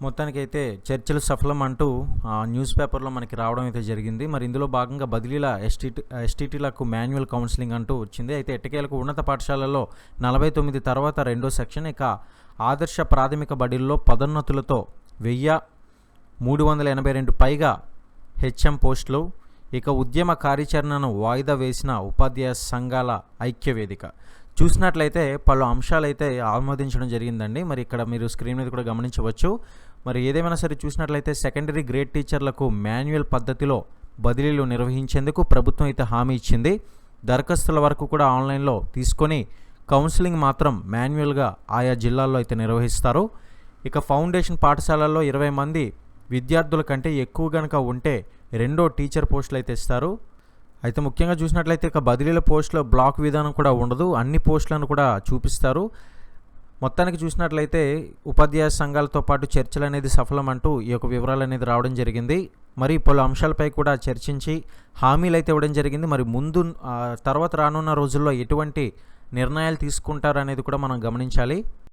మొత్తానికైతే చర్చలు సఫలం అంటూ ఆ, న్యూస్ పేపర్లో మనకి రావడం అయితే జరిగింది. మరి ఇందులో భాగంగా బదిలీల ఎస్టీటీ ఎస్టీటీలకు మాన్యువల్ కౌన్సిలింగ్ అంటూ వచ్చింది. అయితే ఎట్టకేలకు ఉన్నత పాఠశాలల్లో నలభై తొమ్మిది తర్వాత రెండో సెక్షన్ ఇక ఆదర్శ ప్రాథమిక బడిల్లో పదోన్నతులతో వెయ్యి మూడు వందల ఎనభై రెండు పైగా హెచ్ఎం పోస్టులు ఇక ఉద్యమ కార్యాచరణను వాయిదా వేసిన ఉపాధ్యాయ సంఘాల ఐక్య వేదిక చూసినట్లయితే పలు అంశాలైతే ఆమోదించడం జరిగిందండి. మరి ఇక్కడ మీరు స్క్రీన్ మీద కూడా గమనించవచ్చు. మరి ఏదేమైనా సరే చూసినట్లయితే సెకండరీ గ్రేడ్ టీచర్లకు మాన్యువల్ పద్ధతిలో బదిలీలు నిర్వహించేందుకు ప్రభుత్వం అయితే హామీ ఇచ్చింది. దరఖాస్తుల వరకు కూడా ఆన్లైన్లో తీసుకొని కౌన్సిలింగ్ మాత్రం మాన్యువల్గా ఆయా జిల్లాల్లో అయితే నిర్వహిస్తారు. ఇక ఫౌండేషన్ పాఠశాలల్లో ఇరవై మంది విద్యార్థుల కంటే ఎక్కువ కనుక ఉంటే రెండో టీచర్ పోస్టులు అయితే ఇస్తారు. అయితే ముఖ్యంగా చూసినట్లయితే ఇక బదిలీల పోస్టులో బ్లాక్ విధానం కూడా ఉండదు. అన్ని పోస్టులను కూడా చూపిస్తారు. మొత్తానికి చూసినట్లయితే ఉపాధ్యాయ సంఘాలతో పాటు చర్చలు అనేది సఫలం అంటూ ఈ యొక్క వివరాలు అనేది రావడం జరిగింది. మరి పలు అంశాలపై కూడా చర్చించి హామీలు అయితే ఇవ్వడం జరిగింది. మరి ముందు తర్వాత రానున్న రోజుల్లో ఎటువంటి నిర్ణయాలు తీసుకుంటారు అనేది కూడా మనం గమనించాలి.